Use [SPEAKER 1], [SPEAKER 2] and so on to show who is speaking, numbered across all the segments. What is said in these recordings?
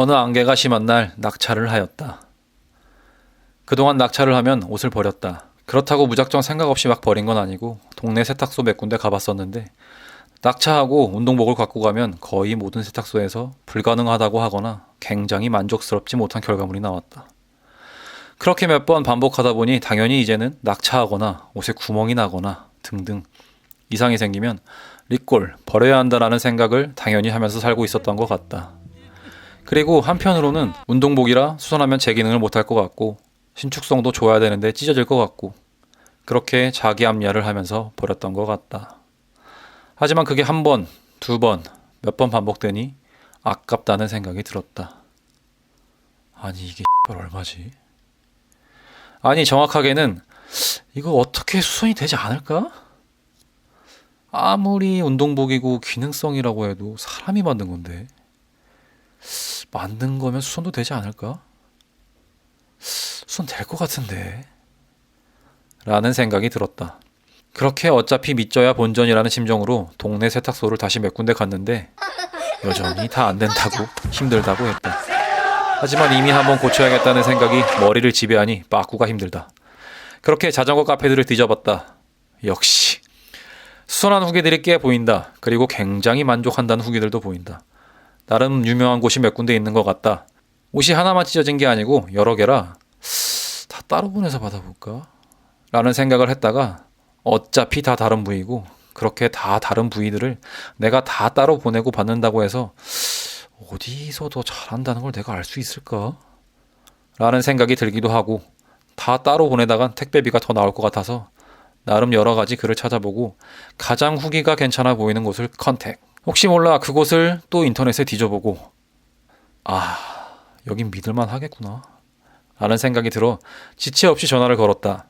[SPEAKER 1] 어느 안개가 심한 날 낙차를 하였다. 그동안 낙차를 하면 옷을 버렸다. 그렇다고 무작정 생각 없이 막 버린 건 아니고 동네 세탁소 몇 군데 가봤었는데 낙차하고 운동복을 갖고 가면 거의 모든 세탁소에서 불가능하다고 하거나 굉장히 만족스럽지 못한 결과물이 나왔다. 그렇게 몇 번 반복하다 보니 당연히 이제는 낙차하거나 옷에 구멍이 나거나 등등 이상이 생기면 리꼴 버려야 한다라는 생각을 당연히 하면서 살고 있었던 것 같다. 그리고 한편으로는 운동복이라 수선하면 제 기능을 못할 것 같고 신축성도 좋아야 되는데 찢어질 것 같고 그렇게 자기 압리화를 하면서 버렸던 것 같다. 하지만 그게 한 번, 두 번, 몇 번 반복되니 아깝다는 생각이 들었다. 아니 이게 얼마지? 아니 정확하게는 이거 어떻게 수선이 되지 않을까? 아무리 운동복이고 기능성이라고 해도 사람이 만든 건데 만든 거면 수선도 되지 않을까? 수선 될 것 같은데 라는 생각이 들었다. 그렇게 어차피 믿져야 본전이라는 심정으로 동네 세탁소를 다시 몇 군데 갔는데 여전히 다 안 된다고 힘들다고 했다. 하지만 이미 한번 고쳐야겠다는 생각이 머리를 지배하니 빠꾸가 힘들다. 그렇게 자전거 카페들을 뒤져봤다. 역시 수선한 후기들이 꽤 보인다. 그리고 굉장히 만족한다는 후기들도 보인다. 나름 유명한 곳이 몇 군데 있는 것 같다. 옷이 하나만 찢어진 게 아니고 여러 개라 다 따로 보내서 받아볼까? 라는 생각을 했다가 어차피 다 다른 부위고 그렇게 다 다른 부위들을 내가 다 따로 보내고 받는다고 해서 어디서 더 잘한다는 걸 내가 알 수 있을까? 라는 생각이 들기도 하고 다 따로 보내다간 택배비가 더 나올 것 같아서 나름 여러 가지 글을 찾아보고 가장 후기가 괜찮아 보이는 곳을 컨택. 혹시 몰라 그곳을 또 인터넷에 뒤져보고 아 여긴 믿을만 하겠구나 라는 생각이 들어 지체 없이 전화를 걸었다.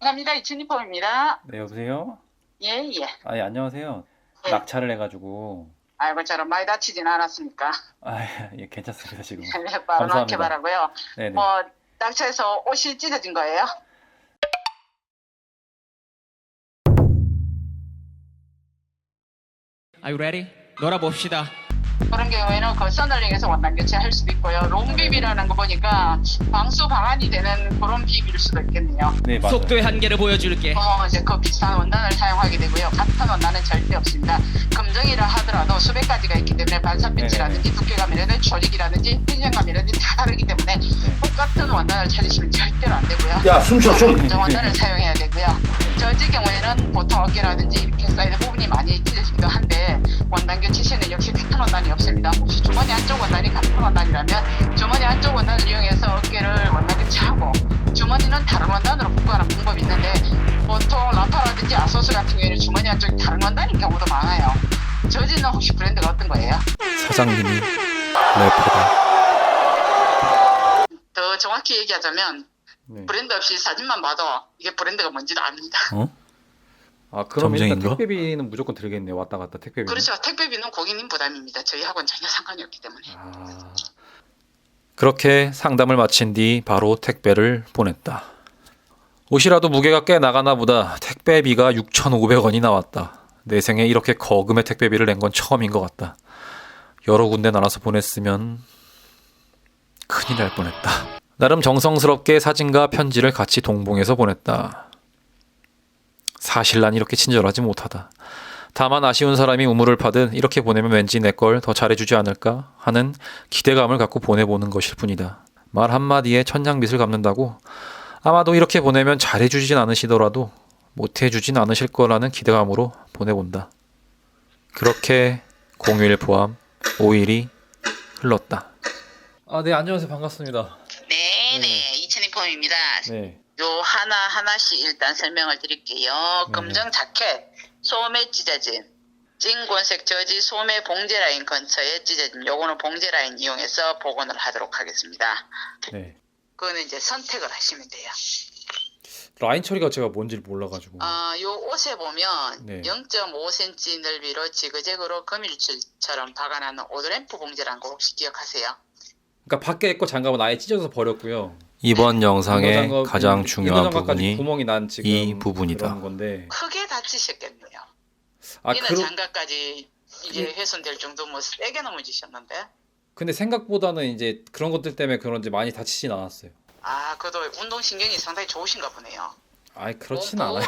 [SPEAKER 2] 감사합니다. 이춘희포입니다.
[SPEAKER 1] 네 여보세요?
[SPEAKER 2] 예, 예.
[SPEAKER 1] 아 안녕하세요.
[SPEAKER 2] 네.
[SPEAKER 1] 낙차를 해가지고
[SPEAKER 2] 아이고, 저런 많이 다치진 않았으니까.
[SPEAKER 1] 아 예, 괜찮습니다 지금.
[SPEAKER 2] 바로
[SPEAKER 1] 감사합니다.
[SPEAKER 2] 바라고요.
[SPEAKER 1] 네네.
[SPEAKER 2] 뭐, 낙차에서 옷이 찢어진 거예요?
[SPEAKER 3] Are you ready? 놀아봅시다.
[SPEAKER 2] 그런 경우에는 그 서널링에서 원단 교체할 수도 있고요. 롱비비라는 거 보니까 방수 방안이 되는 그런 비비일 수도 있겠네요.
[SPEAKER 1] 네 맞아요.
[SPEAKER 3] 속도의 한계를 보여줄게.
[SPEAKER 2] 어, 이제 그 비슷한 원단을 사용하게 되고요. 같은 원단은 절대 없습니다. 금정이라 하더라도 수백 가지가 있기 때문에 반사빛이라든지 두께감이라든지 조직이라든지 텐션감이라든지 다 다르기 때문에 똑같은 원단을 찾으시면 절대로 안 되고요.
[SPEAKER 4] 야, 숨 쉬어, 좀.
[SPEAKER 2] 검정 원단을 사용해야 저지 경우에는 보통 어깨라든지 이렇게 사이드 부분이 많이 찢어지기도 한데 원단 교체 시에는 역시 같은 원단이 없습니다. 혹시 주머니 한쪽 원단이 같은 원단이라면 주머니 한쪽 원단을 이용해서 어깨를 원단 교체하고 주머니는 다른 원단으로 복구하는 방법이 있는데 보통 라파라든지 아소스 같은 경우에는 주머니 한쪽이 다른 원단인 경우도 많아요. 저지는 혹시 브랜드가 어떤 거예요?
[SPEAKER 1] 사장님이 래퍼다.
[SPEAKER 2] 더 정확히 얘기하자면
[SPEAKER 1] 네.
[SPEAKER 2] 브랜드 없이 사진만 봐도 이게 브랜드가 뭔지도 압니다.
[SPEAKER 1] 어? 아 그럼 일단
[SPEAKER 4] 점쟁인가?
[SPEAKER 1] 택배비는 무조건 들겠네요. 왔다 갔다 택배비.
[SPEAKER 2] 그렇죠. 택배비는 고객님 부담입니다. 저희 하고는 전혀 상관이 없기 때문에.
[SPEAKER 1] 아... 그렇게 상담을 마친 뒤 바로 택배를 보냈다. 옷이라도 무게가 꽤 나가나 보다 택배비가 6,500원이 나왔다. 내 생에 이렇게 거금의 택배비를 낸 건 처음인 것 같다. 여러 군데 나눠서 보냈으면 큰일 날 뻔했다. 나름 정성스럽게 사진과 편지를 같이 동봉해서 보냈다. 사실 난 이렇게 친절하지 못하다. 다만 아쉬운 사람이 우물을 파듯 이렇게 보내면 왠지 내 걸 더 잘해주지 않을까 하는 기대감을 갖고 보내보는 것일 뿐이다. 말 한마디에 천냥빚을 갚는다고 아마도 이렇게 보내면 잘해주진 않으시더라도 못해주진 않으실 거라는 기대감으로 보내본다. 그렇게 공휴일 포함 5일이 흘렀다. 아, 네, 안녕하세요. 반갑습니다.
[SPEAKER 2] 네, 네.
[SPEAKER 1] 네.
[SPEAKER 2] 요 하나 하나씩 일단 설명을 드릴게요.
[SPEAKER 1] 네.
[SPEAKER 2] 검정 자켓, 소매 찢어진, 진권색 저지 소매 봉제 라인 근처에 찢어진. 요거는 봉제 라인 이용해서 복원을 하도록 하겠습니다.
[SPEAKER 1] 네.
[SPEAKER 2] 그거는 이제 선택을 하시면 돼요.
[SPEAKER 1] 라인 처리가 제가 뭔지 를 몰라가지고.
[SPEAKER 2] 아, 요 옷에 보면
[SPEAKER 1] 네.
[SPEAKER 2] 0.5cm 넓이로 지그재그로 금일줄처럼 박아놓은 오드램프 봉제라는 거 혹시 기억하세요?
[SPEAKER 1] 그러니까 밖에 거 장갑은 아예 찢어서 버렸고요. 이번 영상의
[SPEAKER 4] 장갑,
[SPEAKER 1] 가장 중요한 부분이
[SPEAKER 4] 구멍이 난 지금
[SPEAKER 1] 이 부분이다.
[SPEAKER 4] 건데.
[SPEAKER 2] 크게 다치셨겠네요.
[SPEAKER 1] 아
[SPEAKER 2] 이는
[SPEAKER 1] 그러,
[SPEAKER 2] 장갑까지 이제 훼손될 정도 뭐 세게 넘어지셨는데.
[SPEAKER 1] 근데 생각보다는 이제 그런 것들 때문에 그런지 많이 다치진 않았어요.
[SPEAKER 2] 아, 그래도 운동 신경이 상당히 좋으신가 보네요.
[SPEAKER 1] 아이 그렇진
[SPEAKER 2] 몸
[SPEAKER 1] 않아요.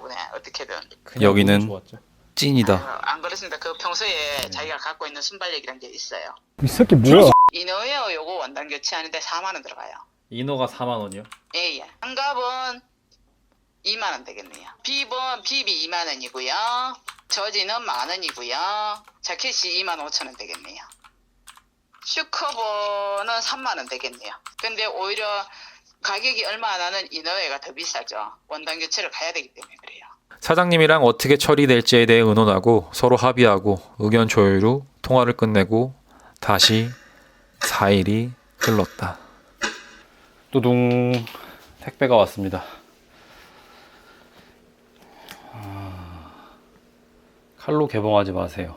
[SPEAKER 2] 보네. 어떻게든.
[SPEAKER 1] 그냥
[SPEAKER 4] 여기는.
[SPEAKER 1] 찐이다.
[SPEAKER 2] 아유, 안 그렇습니다. 그 평소에 자기가 갖고 있는 순발력이라는 게 있어요.
[SPEAKER 4] 이 새끼 뭐야?
[SPEAKER 2] 이너웨어 요거 원단 교체하는데 4만 원 들어가요.
[SPEAKER 1] 이너가 4만 원이요?
[SPEAKER 2] 예, 예. 한갑은 2만 원 되겠네요. 빕은 빕이 2만 원이고요. 저지는 만 원이고요. 자켓이 2만 5천 원 되겠네요. 슈커버는 3만 원 되겠네요. 근데 오히려 가격이 얼마 안 하는 이너웨어가 더 비싸죠. 원단 교체를 가야 되기 때문에 그래요.
[SPEAKER 1] 사장님이랑 어떻게 처리될지에 대해 의논하고 서로 합의하고 의견 조율 후 통화를 끝내고 다시 4일이 흘렀다. 뚜둥 택배가 왔습니다. 아, 칼로 개봉하지 마세요.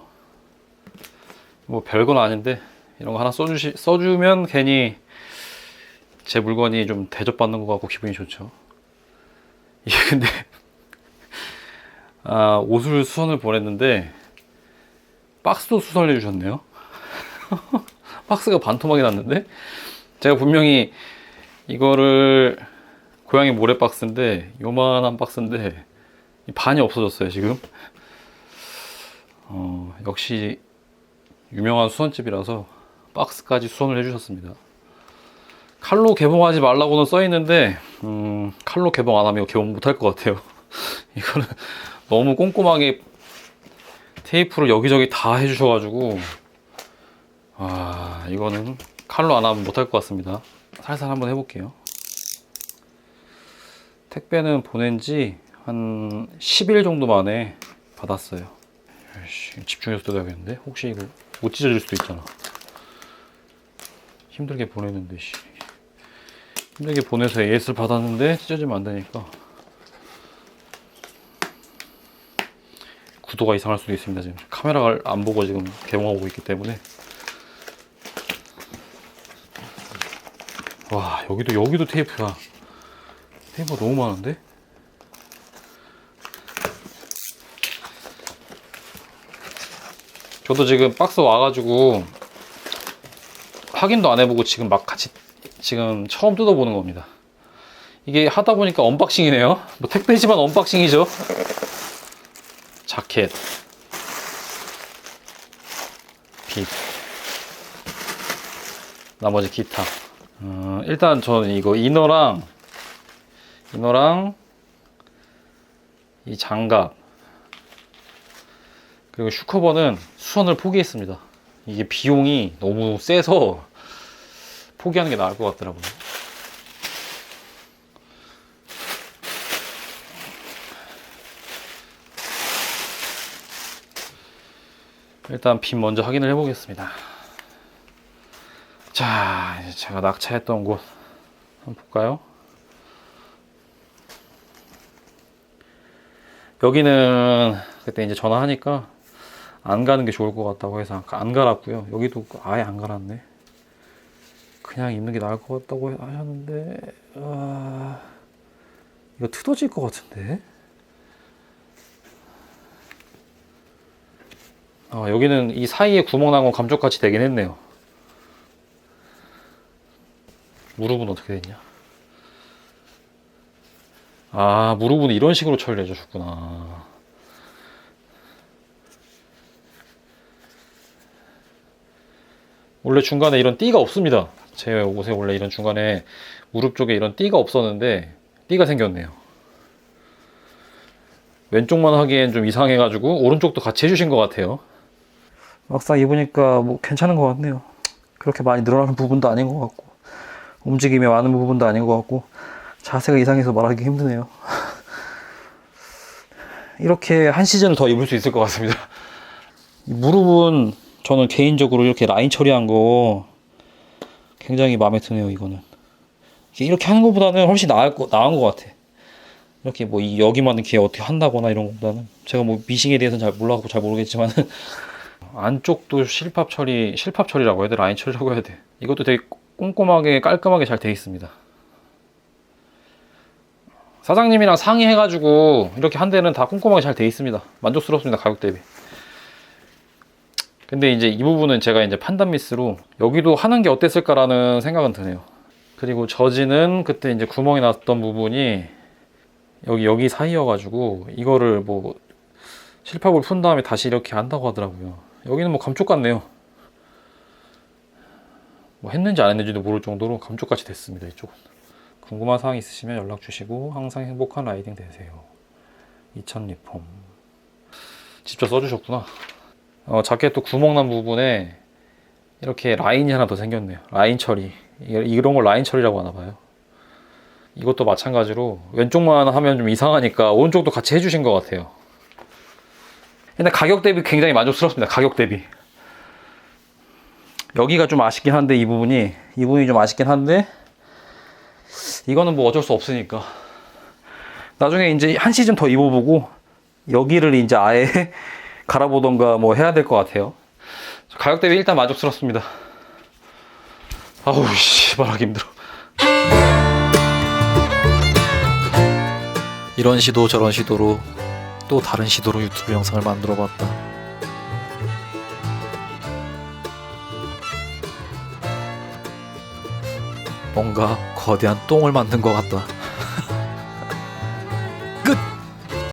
[SPEAKER 1] 뭐 별건 아닌데 이런 거 하나 써주시 써주면 괜히 제 물건이 좀 대접받는 것 같고 기분이 좋죠. 이게 근데 아, 옷을 수선을 보냈는데 박스도 수선을 해주셨네요. 박스가 반토막이 났는데 제가 분명히 이거를 고양이 모래 박스인데 요만한 박스인데 이 반이 없어졌어요 지금. 어, 역시 유명한 수선집이라서 박스까지 수선을 해주셨습니다. 칼로 개봉하지 말라고는 써 있는데 음, 칼로 개봉 안 하면 개봉 못할 것 같아요. 이거는 너무 꼼꼼하게 테이프를 여기저기 다 해주셔가지고 아 이거는 칼로 안 하면 못할 것 같습니다. 살살 한번 해볼게요. 택배는 보낸 지 한 10일 정도 만에 받았어요. 집중해서 뜯어야겠는데? 혹시 이거 못 찢어질 수도 있잖아. 힘들게 보내는데 씨. 힘들게 보내서 AS를 받았는데 찢어지면 안 되니까. 구도가 이상할 수도 있습니다 지금. 카메라를 안 보고 지금 개봉하고 있기 때문에 와 여기도 여기도 테이프야. 테이프가 너무 많은데? 저도 지금 박스 와가지고 확인도 안 해보고 지금 막 같이 지금 처음 뜯어보는 겁니다. 이게 하다 보니까 언박싱이네요. 뭐 택배지만 언박싱이죠. 자켓. 빗. 나머지 기타 어, 일단 저는 이거 이너랑 이너랑 이 장갑 그리고 슈커버는 수선을 포기했습니다 이게 비용이 너무 세서 포기하는 게 나을 것 같더라고요 일단 빈 먼저 확인을 해보겠습니다. 자, 제가 낙차했던 곳 한번 볼까요? 여기는 그때 이제 전화하니까 안 가는 게 좋을 것 같다고 해서 안 갈았고요. 여기도 아예 안 갈았네. 그냥 입는 게 나을 것 같다고 하셨는데, 아, 이거 틀어질 것 같은데? 어, 여기는 이 사이에 구멍 난 건 감쪽같이 되긴 했네요. 무릎은 어떻게 됐냐? 아, 무릎은 이런 식으로 처리해 주셨구나. 원래 중간에 이런 띠가 없습니다. 제 옷에 원래 이런 중간에 무릎 쪽에 이런 띠가 없었는데 띠가 생겼네요. 왼쪽만 하기엔 좀 이상해가지고 오른쪽도 같이 해주신 것 같아요. 막상 입으니까 뭐 괜찮은 것 같네요. 그렇게 많이 늘어나는 부분도 아닌 것 같고 움직임이 많은 부분도 아닌 것 같고 자세가 이상해서 말하기 힘드네요. 이렇게 한 시즌을 더 입을 수 있을 것 같습니다. 이 무릎은 저는 개인적으로 이렇게 라인 처리한 거 굉장히 마음에 드네요. 이거는 이렇게 하는 것보다는 훨씬 나을 거, 나은 것 같아. 이렇게 뭐이 여기만 이렇게 어떻게 한다거나 이런 것보다는 제가 뭐 미싱에 대해서는 잘 몰라갖고 잘 모르겠지만 안쪽도 실밥 처리, 실밥 처리라고 해야 돼? 라인 처리라고 해야 돼? 이것도 되게 꼼꼼하게 깔끔하게 잘 되어 있습니다. 사장님이랑 상의해가지고 이렇게 한 대는 다 꼼꼼하게 잘 되어 있습니다. 만족스럽습니다. 가격 대비. 근데 이제 이 부분은 제가 이제 판단 미스로 여기도 하는 게 어땠을까라는 생각은 드네요. 그리고 저지는 그때 이제 구멍이 났던 부분이 여기 여기 사이여가지고 이거를 뭐 실밥을 푼 다음에 다시 이렇게 한다고 하더라고요. 여기는 뭐 감쪽 같네요. 뭐 했는지 안 했는지도 모를 정도로 감쪽같이 됐습니다. 이쪽은. 궁금한 사항 있으시면 연락 주시고 항상 행복한 라이딩 되세요. 2000 리폼. 직접 써주셨구나. 어, 자켓 또 구멍 난 부분에 이렇게 라인이 하나 더 생겼네요. 라인 처리. 이- 이런 걸 라인 처리라고 하나 봐요. 이것도 마찬가지로 왼쪽만 하면 좀 이상하니까 오른쪽도 같이 해주신 것 같아요. 근데 가격 대비 굉장히 만족스럽습니다. 가격 대비. 여기가 좀 아쉽긴 한데 이 부분이 이 부분이 좀 아쉽긴 한데 이거는 뭐 어쩔 수 없으니까 나중에 이제 한 시즌 더 입어보고 여기를 이제 아예 갈아보던가 뭐 해야 될 것 같아요. 가격 대비 일단 만족스럽습니다. 아우 씨 말하기 힘들어.
[SPEAKER 4] 이런 시도 저런 시도로 또 다른 시도로 유튜브 영상을 만들어 봤다. 뭔가 거대한 똥을 만든 것 같다.